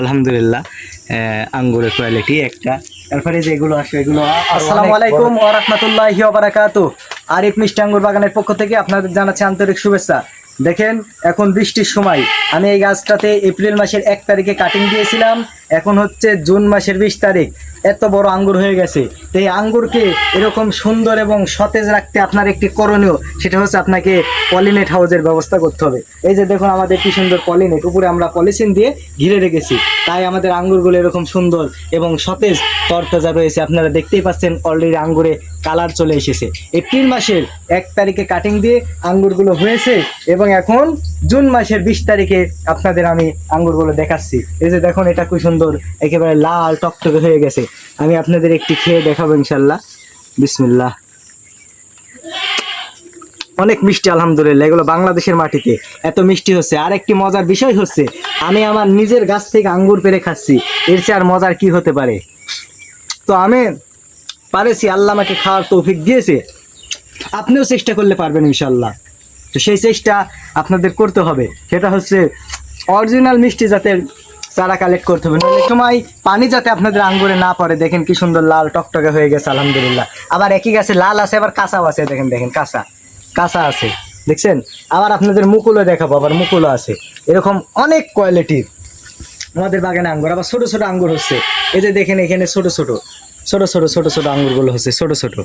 আলহামদুলিল্লাহ আঙ্গুরের কোয়ালিটি একটা। তারপরে যেগুলো আসে এগুলো আসসালামু আলাইকুম। ওয়া রাহমাতুল্লাহি ওয়া বারাকাতু। আরিফ মিষ্টি আঙ্গুর বাগানের পক্ষ থেকে আপনাদের জানাচ্ছি আন্তরিক শুভেচ্ছা। দেখেন এখন বৃষ্টির সময়। আমি এই গাছটাতে এপ্রিল মাসের এক তারিখে কাটিং দিয়েছিলাম। এখন হচ্ছে জুন মাসের বিশ তারিখ। এত বড় আঙ্গুর হয়ে গেছে। তো এই আঙ্গুরকে এরকম সুন্দর এবং সতেজ রাখতে আপনার একটি করণীয়, সেটা হচ্ছে আপনাকে পলিনেট হাউসের ব্যবস্থা করতে হবে। এই যে দেখুন আমাদের কি সুন্দর পলিনেট। উপরে আমরা পলিথিন দিয়ে ঘিরে রেখেছি। তাই আমাদের আঙ্গুরগুলো এরকম সুন্দর এবং সতেজ তরতাজা রয়েছে। আপনারা দেখতেই পাচ্ছেন অলরেডি আঙ্গুরে কালার চলে এসেছে। এপ্রিল মাসের এক তারিখে কাটিং দিয়ে আঙ্গুরগুলো হয়েছে এবং এখন জুন মাসের বিশ তারিখে আপনাদের আমি আঙ্গুরগুলো দেখাচ্ছি। এই যে দেখুন এটা খুব সুন্দর একেবারে লাল টকটকে হয়ে গেছে। আমি আপনাদের একটি খেয়ে দেখাবো ইনশাল্লাহ। বিসমিল্লাহ। অনেক মিষ্টি, আলহামদুলিল্লাহ, এগুলো বাংলাদেশের মাটিতে। এত মিষ্টি হচ্ছে। আর একটি মজার বিষয় হচ্ছে, আমি আমার নিজের গাছ থেকে আঙ্গুর পেরে খাচ্ছি। এর চেয়ে আর মজার কি হতে পারে? তো আমি পারেছি, আল্লাহ আমাকে খাওয়ার তৌফিক দিয়েছে। আপনিও চেষ্টা করলে পারবেন ইনশাল্লাহ। তো সেই চেষ্টা আপনাদের করতে হবে। সেটা হচ্ছে, অরিজিনাল মিষ্টি যাতে চারা কালেক্ট করতে হবে। নইলে সময় পানি যাতে আপনাদের আঙ্গুরে না পড়ে, দেখেন কি সুন্দর লাল টকটকে হয়ে গেছে, আলহামদুলিল্লাহ। আবার একই গাছে লাল আছে, আবার কাঁচাও আছে, দেখেন দেখেন, কাঁচা কাঁচা আছে, দেখছেন? আবার আপনাদের মুকুলও দেখাবো, আবার মুকুলও আছে। এরকম অনেক কোয়ালিটির আমাদের বাগানে আঙ্গুর, আবার ছোট ছোট আঙ্গুর হচ্ছে। এই যে দেখেন, এখানে ছোটো ছোটো ছোটো ছোটো ছোটো ছোটো আঙ্গুরগুলো হচ্ছে, ছোটো ছোটো।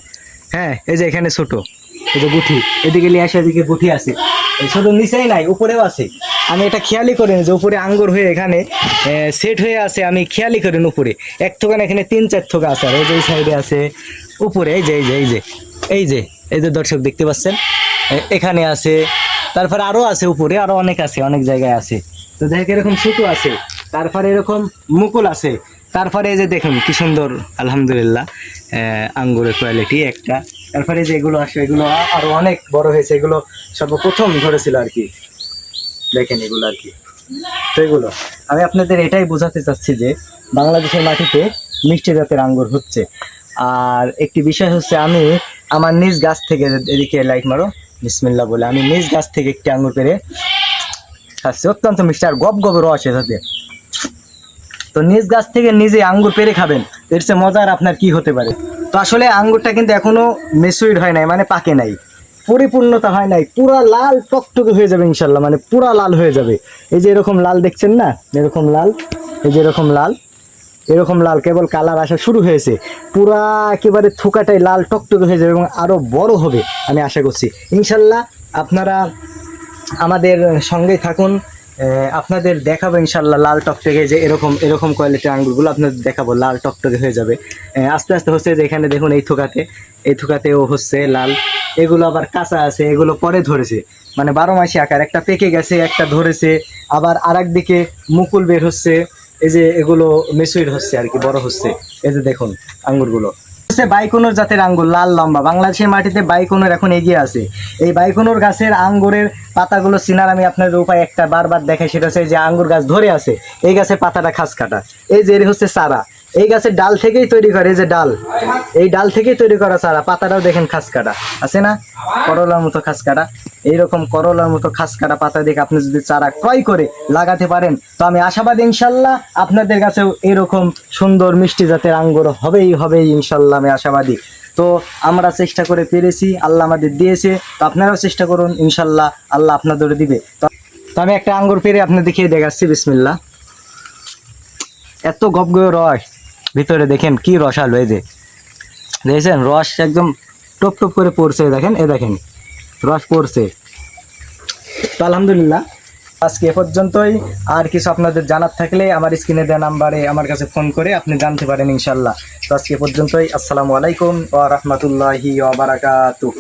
হ্যাঁ এই যে এখানে ছোটো, এই যে গুঠি এদিকে নিয়ে আসে, এদিকে গুঠি আছে। ছোট নিচেই নাই, উপরেও আছে। আমি এটা খেয়ালই করিনি যে উপরে আঙ্গুর হয়ে এখানে সেট হয়ে আছে, আমি খেয়ালই করিনি উপরে। এক থোকান এখানে তিন চার থোকা আছে, আর এই যে সাইডে আছে উপরে, এই যে এই যে এই যে এই যে এই যে দর্শক দেখতে পাচ্ছেন এখানে আছে, তারপরে আরও আছে উপরে আরও অনেক আছে, অনেক জায়গায় আছে। তো দেখ এরকম ছোটো আছে, তারপরে এরকম মুকুল আছে, তারপরে এই যে দেখুন কি সুন্দর, আলহামদুলিল্লাহ আঙ্গুরের কোয়ালিটি একটা। তারপরে যে এগুলো আসে, এগুলো আরও অনেক বড় হয়েছে, এগুলো সর্বপ্রথম ধরেছিল আর কি। দেখেন এগুলো আর কি। তো এগুলো আমি আপনাদের এটাই বোঝাতে চাচ্ছি যে বাংলাদেশের মাটিতে মিষ্টি জাতের আঙ্গুর হচ্ছে। আর একটি বিষয় হচ্ছে আমি আমার নিজ গাছ থেকে এদিকে লাইট মারো। বিসমিল্লা বলে, আমি নিজ গাছ থেকে একটি আঙ্গুর পেরে খাচ্ছি। অত্যন্ত মিষ্টি আর গপ গপ রস এটাতে তো নিজ গাছ থেকে নিজে আঙ্গুর পেরে খাবেন, এর চেয়ে মজার আপনার কি হতে পারে? তো আসলে আঙ্গুরটা কিন্তু এখনও মেসুইড হয় নাই মানে পাকে নাই। পরিপূর্ণতা হয় নাই, পুরা লাল টকটকে হয়ে যাবে ইনশাল্লাহ মানে পুরা লাল হয়ে যাবে। এই যে এরকম লাল দেখছেন না? এরকম লাল, এই যে এরকম লাল এরকম লাল, কেবল কালার আসা শুরু হয়েছে। পুরা একেবারে থোকাটাই লাল টকটকে হয়ে যাবে এবং আরও বড় হবে, আমি আশা করছি। ইনশাল্লাহ আপনারা আমাদের সঙ্গে থাকুন আপনাদের দেখাবো ইনশাল্লাহ লাল টকটকে যে এরকম এরকম কোয়ালিটির আঙ্গুরগুলো আপনাদের দেখাবো, লাল টকটকে হয়ে যাবে। আস্তে আস্তে হচ্ছে যে এখানে দেখুন এই থোকাতে, এই থোকাতেও হচ্ছে লাল। এগুলো আবার কাঁচা আছে, এগুলো পরে ধরেছে। মানে বারো মাসি আকার, একটা পেকে গেছে, একটা ধরেছে, আবার আর দিকে মুকুল বের হচ্ছে, এই যে এগুলো মেসুইড হচ্ছে আর কি, বড় হচ্ছে। এই যে দেখুন আঙ্গুরগুলো। হচ্ছে বাইকোনোর জাতের আঙ্গুর, লাল, লম্বা। বাংলাদেশের মাটিতে বাইকোনোর এখন এগিয়ে আছে। এই বাইকোনোর গাছের আঙ্গুরের পাতাগুলো চিনার আমি আপনাদের উপায় একটা বারবার দেখাই, সেটা হচ্ছে যে আঙ্গুর গাছ ধরে আছে, এই গাছের পাতাটা খাস কাটা। এই যে হচ্ছে চারা। এই গাছের ডাল থেকেই তৈরি করে, এই যে ডাল। এই ডাল থেকেই তৈরি করা চারা। পাতাটাও দেখেন খাস কাটা। আছে না? করলার মতো খাস কাটা। এইরকম করলার মতো খাস কাটা পাতা দেখে আপনি যদি চারা ক্রয় করে লাগাতে পারেন, তো আমি আশাবাদী ইনশাল্লাহ আপনাদের কাছেও এরকম সুন্দর মিষ্টি জাতের আঙ্গুর হবেই হবেই ইনশাল্লাহ আমি আশাবাদী। তো আমরা চেষ্টা করে পেরেছি, আল্লাহ আমাদের দিয়েছে। তো আপনারাও চেষ্টা করুন, ইনশাল্লাহ আল্লাহ আপনাদের দিবে। তো আমি একটা আঙ্গুর পেরে আপনার দেখিয়ে দেখাচ্ছি বিসমিল্লা এত গপগয় রস। ভিতরে দেখেন কি রসালো এই যে। দেখেছেন? রস একদম টপ টপ করে পড়ছে দেখেন এ দেখেন, রস পড়ছে। তো আলহামদুলিল্লাহ, আজকে এ পর্যন্তই। আর কিছু আপনাদের জানার থাকলে আমার স্ক্রিনে দেওয়া নাম্বারে আমার কাছে ফোন করে আপনি জানতে পারেন ইনশাল্লাহ তো আজকে পর্যন্তই, আসসালামু আলাইকুম ওয়া রাহমাতুল্লাহি ওয়া বারাকাতুহু।